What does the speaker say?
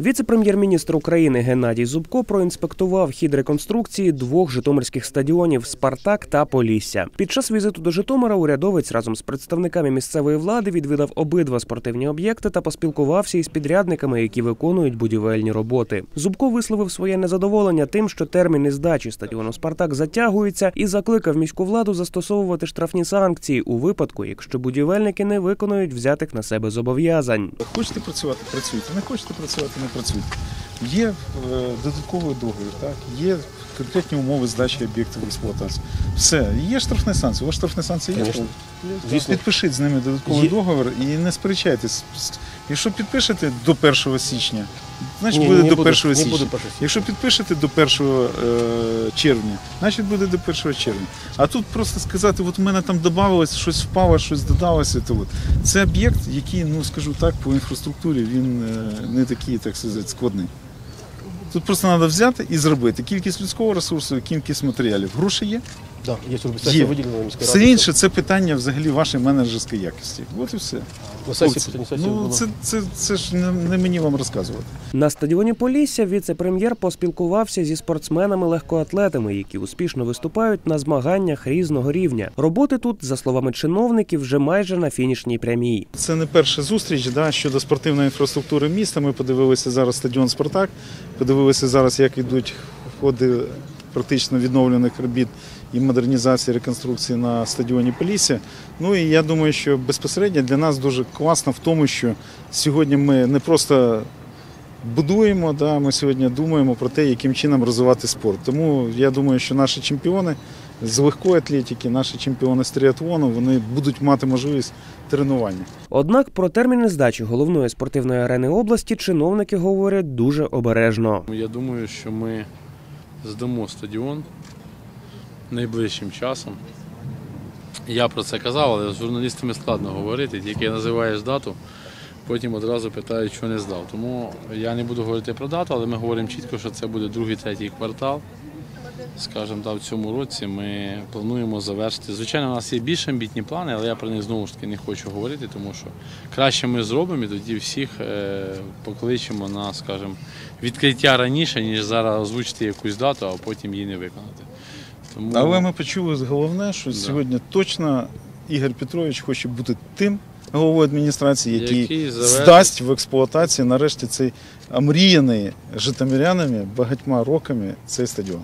Віце-прем'єр-міністр України Геннадій Зубко проінспектував хід реконструкції двох житомирських стадіонів Спартак та Полісся. Під час візиту до Житомира урядовець разом з представниками місцевої влади відвідав обидва спортивні об'єкти та поспілкувався із підрядниками, які виконують будівельні роботи. Зубко висловив своє незадоволення тим, що терміни здачі стадіону Спартак затягуються, і закликав міську владу застосовувати штрафні санкції у випадку, якщо будівельники не виконують взятих на себе зобов'язань. Хочете працювати, працюйте. Не хочете працювати, не працюйте. Є е, додатковий договір, так? є конкретні умови здачі об'єктів в експлуатацію. Все, є штрафні санкції. У вас штрафні санкції є? Підпишіть з ними додатковий Є. договір і не сперечайтесь. Якщо підпишете до 1 січня, значить Ні, буде не до буде, 1 не січня. буде 1 січня. Якщо підпишете до 1 е, червня, значить буде до 1 червня. А тут просто сказати, от в мене там додавалось, щось впало, щось додалося. То от. Це об'єкт, який, ну скажу так, по інфраструктурі він е, не такий, так сказати, складний. Тут просто треба взяти і зробити кількість людського ресурсу, кількість матеріалів. Гроші є. Да, є Є. виділена міської Все інше це питання взагалі вашої менеджерської якості. От і все. На сесії Хлопці, питання ну, це, це, це ж не, не мені вам розказувати. На стадіоні Полісся віце-прем'єр поспілкувався зі спортсменами-легкоатлетами, які успішно виступають на змаганнях різного рівня. Роботи тут, за словами чиновників, вже майже на фінішній прямій. Це не перша зустріч да, щодо спортивної інфраструктури міста. Ми подивилися зараз стадіон Спартак, подивилися зараз, як йдуть ходи практично відновлених робіт і модернізації реконструкції на стадіоні Полісся. Ну і я думаю, що безпосередньо для нас дуже класно в тому, що сьогодні ми не просто будуємо, да, ми сьогодні думаємо про те, яким чином розвивати спорт. Тому я думаю, що наші чемпіони з легкої атлетики, наші чемпіони з тріатлону, вони будуть мати можливість тренування. Однак про терміни здачі головної спортивної арени області чиновники говорять дуже обережно. Я думаю, що ми здамо стадіон найближчим часом. Я про це казав, але з журналістами складно говорити, тільки називаєш дату, потім одразу питають, що не здав. Тому я не буду говорити про дату, але ми говоримо чітко, що це буде другий, третій квартал. Скажімо так, в цьому році ми плануємо завершити. Звичайно, у нас є більш амбітні плани, але я про них знову ж таки не хочу говорити, тому що краще ми зробимо і тоді всіх е, покличемо на, скажімо, відкриття раніше, ніж зараз озвучити якусь дату, а потім її не виконати. Тому Але ми почули головне, що Да. сьогодні точно Ігор Петрович хоче бути тим головою адміністрації, який, Який завершить- здасть в експлуатацію нарешті цей омріяний житомирянами багатьма роками цей стадіон.